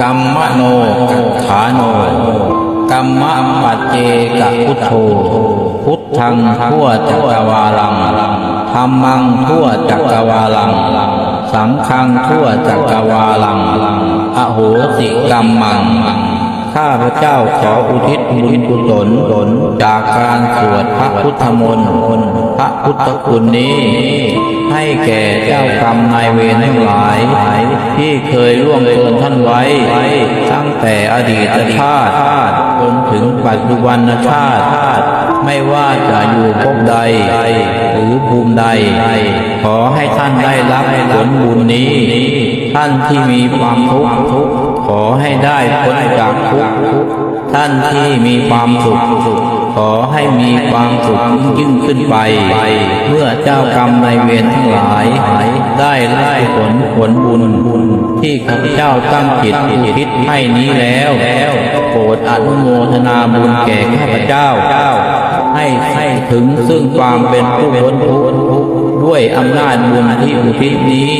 กัมมโนกัฐาโนกัมมะปัจเจกพุทโธ พุทธังทั่วจักรวาลังธรรมังทั่วจักรวาลัง สังฆังทั่วจักรวาลัง อโหสิกรรมัง ข้าพระเจ้าขออุทิศบุญกุศลจากการสวดพระพุทธมนต์พระพุทธคุณนี้ ให้แก่เจ้ากรรมนายเวรทั้งหลาย ที่เคยร่วงเกินท่านไว้ ตั้งแต่อดีตชาติจนถึงปัจจุบันชาติ ไม่ว่าจะอยู่ภพใด หรือภูมิใด ขอให้ท่านได้รับผลบุญนี้ ท่านที่มีความทุกข์ ขอให้ได้พ้นจากทุกข์ท่านที่มีความสุข ขอให้มีความสุขยิ่งขึ้นไป เมื่อเจ้ากรรมนายเวรทั้งหลาย ได้รับผลผลบุญ ที่ข้าพเจ้าตั้งจิตอุทิศให้นี้แล้วโปรดอนุโมทนาบุญแก่ข้าพเจ้า ให้ให้ถึงซึ่งความเป็นผู้พ้นทุกข์ด้วยอำนาจบุญที่อุทิศนี้